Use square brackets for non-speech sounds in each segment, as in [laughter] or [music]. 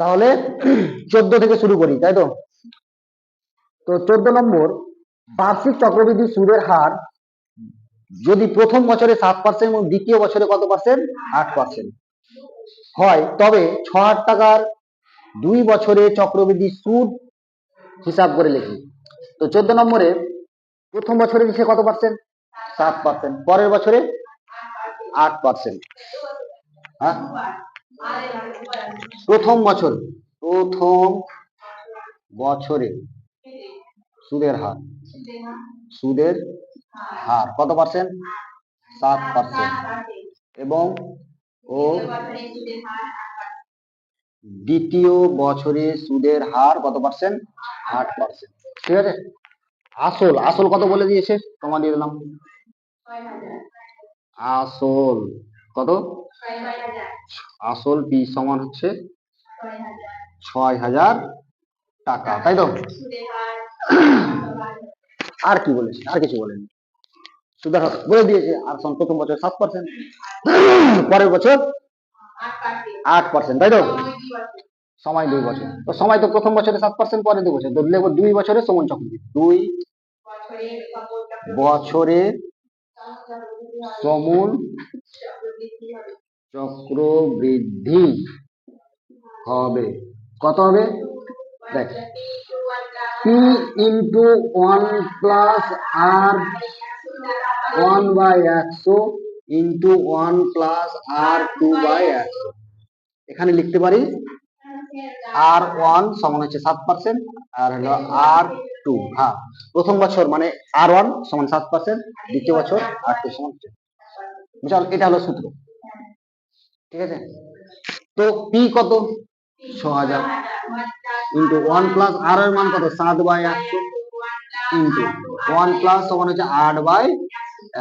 তাহলে চোদ্দ থেকে শুরু করি, তাই তো? তো চোদ্দ নম্বর, বার্ষিক চক্রবৃদ্ধি সুদের হার যদি প্রথম বছরে সাত পার্সেন্ট এবং দ্বিতীয় বছরে কত পার্সেন্ট আট পার্সেন্ট হয়, তবে ছ হাজার টাকার দুই বছরে চক্রবৃদ্ধি সুদ হিসাব করে লিখি। তো চোদ্দ নম্বরে প্রথম বছরে দিচ্ছে কত পার্সেন্ট সাত পার্সেন্ট পরের বছরে আট পার্সেন্ট হ্যাঁ? প্রথম বছর, প্রথম বছরে সুদের হার। সুদের হার কত পার্সেন্ট সাত পার্সেন্ট এবং ও দ্বিতীয় বছরে সুদের হার কত পার্সেন্ট আট পার্সেন্ট ঠিক আছে? আসল আসল কত বলে দিয়েছে? তোমার দিয়ে দিলাম। আসল। কত? আসল পি সমান হচ্ছে ছয় হাজার। টাকা তাই তো? আর কি বলেছে? আর কিছু বলেনি। বলে দিয়েছে আর সন প্রথম বছর সাত পার্সেন্ট পরের বছর আট পার্সেন্ট তাই তো? সময় দুই বছর। তো সময় তো প্রথম বছরে সাত পার্সেন্ট পরে দুই বছর। তো দুই বছরে সমান চক্রবৃদ্ধি দুই বছরে সমূল চক্রবৃদ্ধি হবে। কত হবে? দেখ P into one plus R one by একশো into one plus R two by একশো এখানে লিখতে পারি আর ওয়ান সমান হচ্ছে সাত পার্সেন্ট আর হলো আর টু হ্যাঁ। প্রথম বছর মানে আর ওয়ান সমান সাত পার্সেন্ট দ্বিতীয় বছর আর টু সমান বুঝল এটা হলো সূত্র। ঠিক আছে? তো পি কত? ছ হাজার ইন্টু ওয়ান প্লাস আর এর মান কত? সাত বাই একশো ইন্টু ওয়ান প্লাস সমান হচ্ছে আট বাই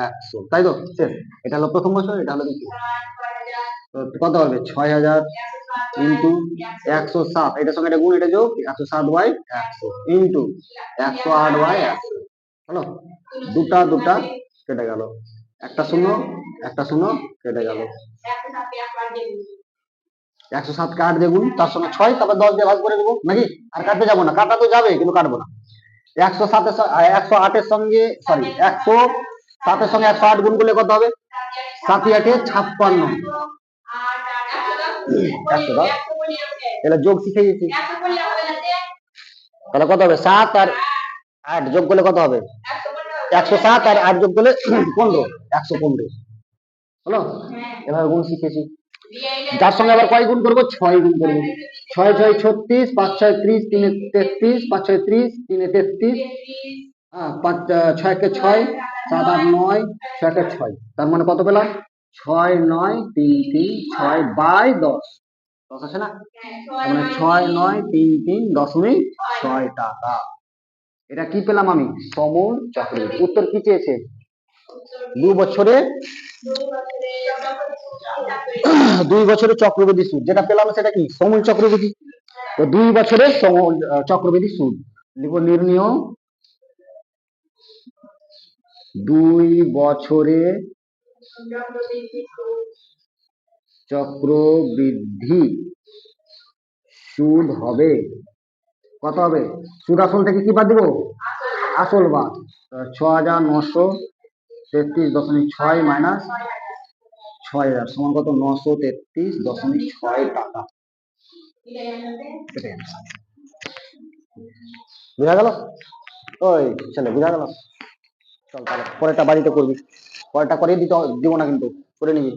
একশো। তাই তো? শেষ। এটা হলো প্রথম বছর, এটা হলো দ্বিতীয়। কত হবে? ছয় হাজার ইন্টু একশো সাত। এটার সঙ্গে এটা গুণ, এটা যোগ, একশো সাত বাই একশো ইন্টু একশো আট বাই একশো। হলো? দুটা দুটা কেটে গেল। একটা শূন্য একটা শূন্য, কেটে গেল। একশো সাত কাট দেবুন তার সঙ্গে ছয়, তারপর দশ দিয়ে ভাগ করে দেবো। নাকি? আর কাটতে যাব না, কাটা তো যাবে, কিন্তু কাটবো না। একশো সাতের একশো আটের সঙ্গে সরি একশো সাতের সঙ্গে একশো আট গুণ করলে কত হবে? সাতি আটে ছাপ্পান্ন। একশো দশ। এটা যোগ শিখে গেছি তাহলে কত হবে? সাত আর আট যোগ করলে কত হবে? একশো সাত আর আট যোগ করলে পনেরো একশো পনেরো। হলো? এভাবে গুণ শিখেছি। যার সঙ্গে আবার কয় গুণ করব? ছয় গুণ করব। ছয় ছয় ছত্রিশ পাঁচ ছয় ত্রিশ তিনে তেত্রিশ পাঁচ ছয় ত্রিশ তিনে তেত্রিশ। হ্যাঁ পাঁচ আহ, ছয়কে ছয় সাত আট নয় ছয় ছয়কে ছয়। তার মানে কত পেলাম? ছয় নয় তিন তিন ছয় বাই দশ। দশ আছে না? মানে ছয় নয় তিন তিন দশমিক ছয় টাকা। এটা কি পেলাম আমি? সমল চক্রবৃদ্ধি উত্তর কি চেয়েছে? দু বছরে [coughs] দুই বছরে চক্রবৃদ্ধি সুদ। যেটা পেলাম সেটা কি? সমল চক্রবৃদ্ধি। তো দুই বছরের সমল আহ, চক্রবৃদ্ধি সুদ। লিখব নির্ণয়। দুই বছরে চক্রবৃদ্ধি সুদ হবে। কত হবে? আসল থেকে কি বাদ দিব? আসল বাদ। ছ হাজার নশো তেত্রিশ দশমিক ছয় মাইনাস ছয় হাজার সমান কত? নশো তেত্রিশ দশমিক ছয় টাকা। বুঝা গেল? ওই ছেলে, বুঝা গেল? চল তাহলে পরেরটা বাড়িতে করবি। পরেরটা করে দিতে দিব না কিন্তু, করে নিবি।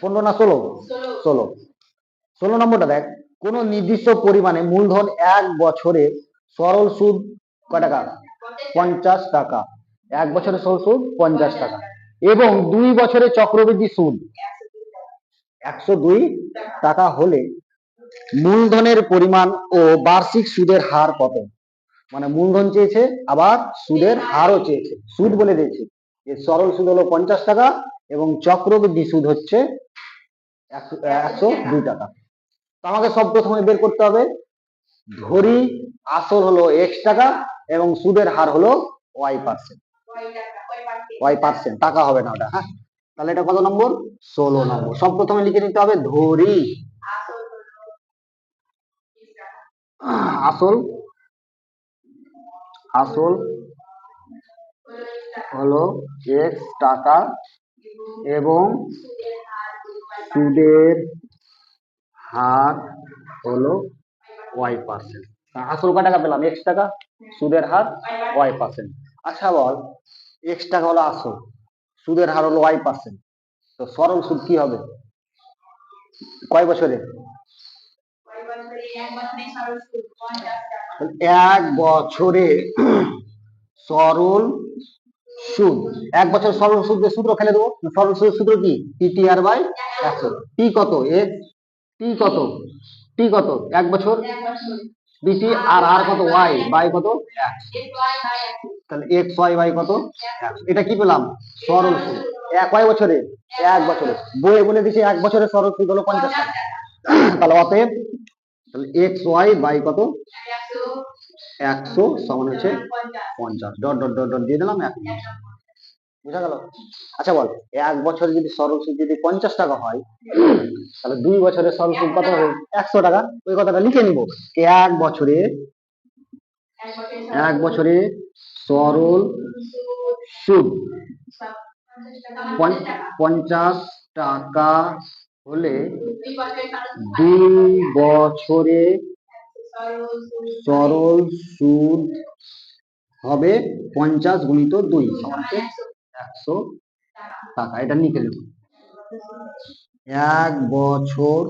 পনেরো না ষোলো। ষোলো। ষোলো নম্বরটা দেখ। কোন নির্দিষ্ট পরিমাণে মূলধন এক বছরে সরল সুদ কয় টাকা? পঞ্চাশ টাকা। এক বছরে সরল সুদ পঞ্চাশ টাকা। এবং দুই বছরে চক্রবৃদ্ধি সুদ। একশো দুই টাকা হলে মূলধনের পরিমাণ ও বার্ষিক সুদের হার কত? মানে মূলধন চেয়েছে, আবার সুদের হারও চেয়েছে। সুদ বলে দিয়েছে। যে সরল সুদ হলো পঞ্চাশ টাকা এবং চক্রবৃদ্ধি সুদ হচ্ছে একশো দুই টাকা। আমাকে সব প্রথমে বের করতে হবে। ধরি আসল হলো এক্স টাকা এবং সুদের হার হলো ওয়াই পার্সেন্ট ওয়াই পার্সেন্ট টাকা হবে না ওটা হ্যাঁ? তাহলে এটা কত নম্বর? ষোলো নম্বর। সব প্রথমে লিখে নিতে হবে ধরি আসল আসল হলো এক্স টাকা এবং সুদের হার হলো ওয়াই পার্সেন্ট। আসল কয় টাকা পেলাম? এক্স টাকা? সুদের হার ওয়াই পার্সেন্ট। আচ্ছা বল এক্স টাকা হলো আসল, সুদের হার হলো ওয়াই পার্সেন্ট। তো সরল সুদ কি হবে? কয় বছরে? এক বছরে সরল সুদ। এক বছর সরল সুদের সূত্র ফেলে দেবো। সরল সুদের সূত্র কি? পিটিআর বাই একশো টি কত? এক্স টি কত? টি কত? এক বছর? বিটি আর আর কত? ওয়াই। বাই কত? তাহলে এক্স ওয়াই বাই কত? এটা কি পেলাম? সরল সুদ এক কয় বছরে? এক বছরে। বইয়ে বলে দিছে এক বছরে সরল সুদ হলো পঞ্চাশ টাকা। তাহলে অতএব তাহলে এক্স ওয়াই বাই কত? একশো সমান হচ্ছে পঞ্চাশ। ডট ডট ডট ডট দিয়ে দিলাম এক। বুঝা গেল? আচ্ছা বল এক বছরে যদি সরল সুদ যদি পঞ্চাশ টাকা হয়, তাহলে দুই বছরের সরল সুদ কত হবে? একশো টাকা। ওই কথাটা লিখে নিব। এক বছরে এক বছরে সরল সুদ পঞ্চ- পঞ্চাশ টাকা হলে দুই বছরে সরল সুদ হবে পঞ্চাশ গুণিত দুই একশো টাকা, এটা লিখে এক বছর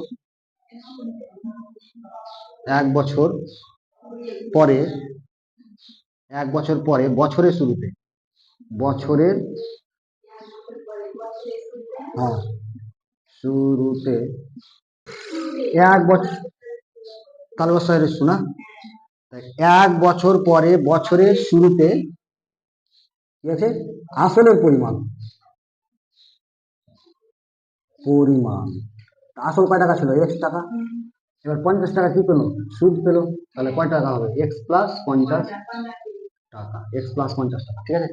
এক বছর পরে, এক বছর পরে, বছরের শুরুতে, বছরের হ্যাঁ শুরুতে, এক বছর তাহলে শোনা এক বছর পরে, বছরের শুরুতে ঠিক আছে? আসলের পরিমাণ। পরিমাণ। আসল কয় টাকা ছিল? এক্স টাকা। এবার পঞ্চাশ টাকা কি পেল? সুদ পেল। তাহলে কয় টাকা হবে? এক্স প্লাস পঞ্চাশ টাকা। এক্স প্লাস পঞ্চাশ টাকা, ঠিক আছে?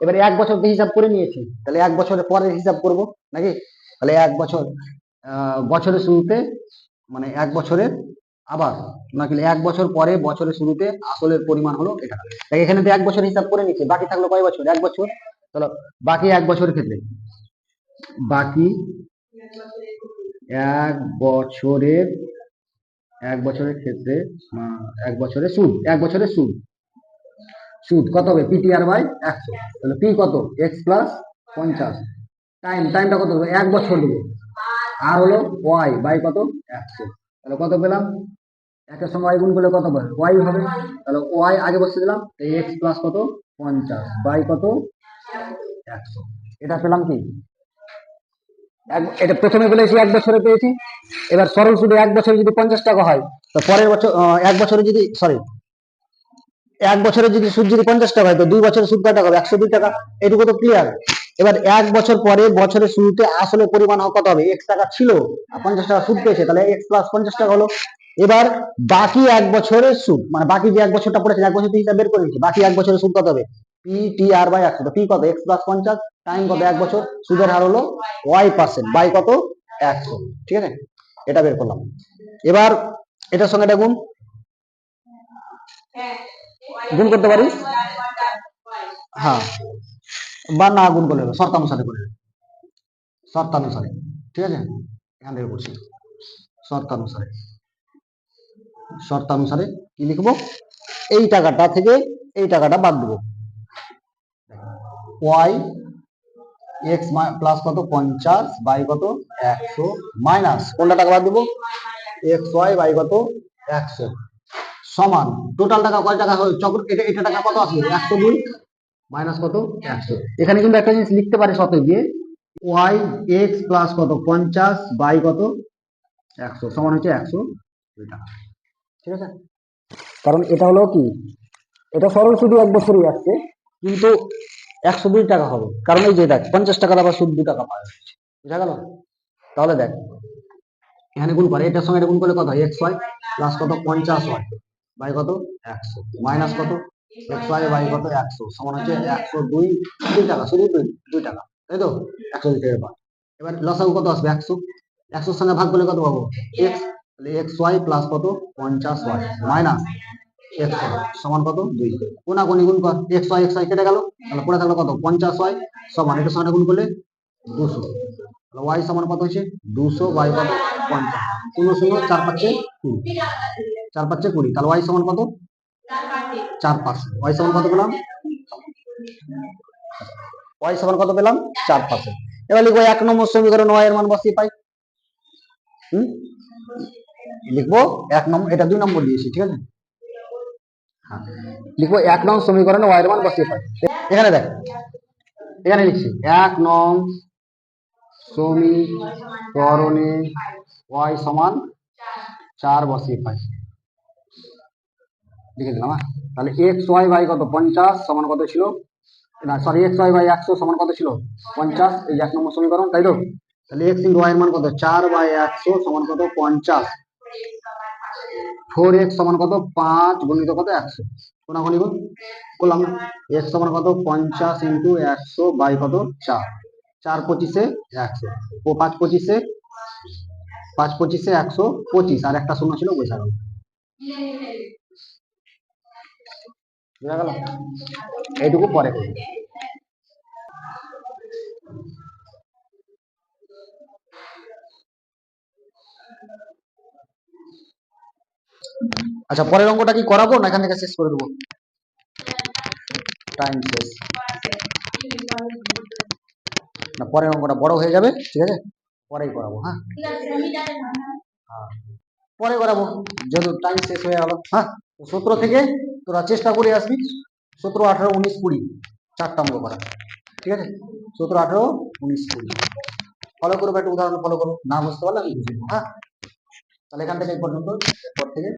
এবারে এক বছর হিসাব করে নিয়েছি। তাহলে এক বছরের পরে হিসাব করব, নাকি? তাহলে এক বছর বছরের শুরুতে মানে এক বছরের আবার নাকি এক বছর পরে বছরের শুরুতে আসলের পরিমাণ হলো এটা। তাই এখানে তো এক বছর হিসাব করে নিচ্ছে, বাকি থাকল কয় বছর? এক বছর। চলো, বাকি এক বছরের ক্ষেত্রে। বাকি এক বছরের এক বছরের ক্ষেত্রে এক বছরের সুদ, এক বছরের সুদ। সুদ কত হবে? পিটিআর বাই একশো। তাহলে পি কত? এক্স প্লাস পঞ্চাশ। টাইম টাইমটা কত হবে? এক বছর দেবো আর হলো ওয়াই বাই কত? একশো। তাহলে কত পেলাম? একের সঙ্গে ওয়াই গুণ করলে কত হবে? ওয়াই হবে। তাহলে ওয়াই আগে বসে দিলাম। এই এক্স প্লাস কত? পঞ্চাশ। বাই কত? একশো। এটা পেলাম কি? এটা প্রথমে বলেছি এক বছরে পেয়েছি। এবার সরল সুদে এক বছরে যদি পঞ্চাশ টাকা হয়, তো পরের বছর এক বছরে যদি সরি এক বছরে যদি সুদ যদি পঞ্চাশ টাকা হয়, তো দুই বছরের সুদ কয় টাকা হবে? একশো দুই টাকা। এটুকু তো ক্লিয়ার এবার এক বছর পরে বছরের শুরুতে আসলে পরিমাণ কত হবে? এক্স টাকা ছিল পঞ্চাশ টাকা সুদ পেয়েছে, তাহলে এক্স প্লাস পঞ্চাশ টাকা হলো। এবার বাকি এক বছরের সুদ মানে বাকি যে এক বছরটা পড়েছে, এক বছর হিসাব বের করে নিচ্ছি বাকি এক বছরের সুদ কত হবে? পি টি আর বাই একশো। পি কত? এক্স প্লাস পঞ্চাশ টাইম কত? এক বছর। সুদের হার হলো ওয়াই পার্সেন্ট বাই কত? একশো। ঠিক আছে? এটা বের করলাম। এবার এটার সঙ্গে এটা গুণ। গুণ করতে পারি? হ্যাঁ। বা না গুণ করলে শর্তানুসারে করে। শর্তানুসারে, ঠিক আছে? এখান থেকে করছি। শর্তানুসারে। শর্তানুসারে কি লিখব? এই টাকাটা থেকে এই টাকাটা বাদ দেবো। ওয়াই এক্স প্লাস কত? পঞ্চাশ বাই কত? একশো মাইনাস কোনটা টাকা বাদ দেবো? এক্স ওয়াই বাই কত? একশো। সমান, টোটাল টাকা কয় টাকা চক্র এটা এটা টাকা কত আসবে একশো দুই মাইনাস কত? একশো। এখানে কিন্তু একটা জিনিস লিখতে পারি শত দিয়ে। ওয়াই এক্স প্লাস কত? পঞ্চাশ বাই কত? একশো। সমান হচ্ছে একশো। দুই টাকা ঠিক আছে? কারণ এটা হলো কি? এটা সরল শুধু এক বছরই আসছে কিন্তু একশো দুই টাকা হবে। কারণ এই যে দেখ পঞ্চাশ টাকার আবার সুদ দু টাকা পাওয়া যাচ্ছে। বুঝা গেল? তাহলে দেখ এখানে গুণ করে এটার সঙ্গে এটা গুণ করলে কত হয়? এক্স ওয়াই প্লাস কত? পঞ্চাশ ওয়াই। বাই কত? একশো। মাইনাস কত? এক্স ওয়াই বাই কত? একশো। সমান হচ্ছে একশো দুই দুই টাকা শুধু দুই দুই টাকা তাই তো? একশো দুই টাকা এবার লসাগু কত আসবে? একশো। একশোর সঙ্গে ভাগ করলে কত পাবো? এক্স। তাহলে এক্স ওয়াই প্লাস কত? পঞ্চাশ ওয়াই মাইনাস এক্স ওয়াই। সমান কত? দুই। কোনাকুনি গুণ কর? এক্স ওয়াই এক্স ওয়াই কেটে গেল। তাহলে পড়ে থাকল কত? পঞ্চাশ ওয়াই। সমান এটার সঙ্গে গুণ করলে দুশো। তাহলে ওয়াই সমান কত হচ্ছে দুশো ওয়াই কত? পঞ্চাশ। শূন্য শূন্য চার পাঁচে কুড়ি। চার পাঁচে কুড়ি। তাহলে ওয়াই সমান কত? চার পাঁচশো ওয়াই সমান কত পেলাম? ওয়াই সমান কত পেলাম? চার পার্সেন্ট এবার লিখব এক নম্বর সমীকরণ ওয়াই এর মান বসিয়ে পাই। হুম? লিখব এক নম্বর, এটা দুই নম্বর দিয়েছি, ঠিক আছে? হ্যাঁ। লিখব এক নং সমীকরণে ওয়াই এর মান বসিয়ে পাই। এখানে দেখ, এখানে লিখছি, এক নং সমীকরণে ওয়াই সমান চার বসিয়ে পাই। লিখে দিলাম হ্যাঁ? তাহলে এক্স ওয়াই বাই কত? পঞ্চাশ সমান কত ছিল? না সরি এক্স ওয়াই বাই একশো সমান কত ছিল? পঞ্চাশ, এই এক নম্বর সমীকরণ, তাই তো? তাহলে এক্স ইন্টু ওয়াই এর মান কত? চার বাই একশো সমান কত? পঞ্চাশ। ফোর এক্স সমান কত? পাঁচ গুণিত কত? একশো। কোনাগুনি গুণ করলাম। না এক্স সমান কত? পঞ্চাশ ইন্টু একশো বাই কত? চার। চার পঁচিশে একশো। ও পাঁচ পঁচিশে পাঁচ পঁচিশে একশো পঁচিশ। আর একটা শূন্য ছিল গেল। বোঝা গেল? এইটুকু পরে আচ্ছা পরের অঙ্কটা কি করাবো না এখান থেকে শেষ করে দেবো? টাইম শেষ। না, পরের অঙ্কটা বড় হয়ে যাবে, ঠিক আছে? পরেই করাবো হ্যাঁ? হ্যাঁ। পরে করাবো, যেহেতু টাইম শেষ হয়ে গেল হ্যাঁ? সতেরো থেকে তোরা চেষ্টা করে আসবি সতেরো, আঠারো, উনিশ, কুড়ি, চারটা অঙ্ক করা ঠিক আছে? সতেরো, আঠারো, উনিশ, কুড়ি। ফলো করব, একটা উদাহরণ ফলো করো না বুঝতে পারলে আমি বুঝে দেবো হ্যাঁ? তাহলে এখান থেকে এই পর্যন্ত, এরপর থেকে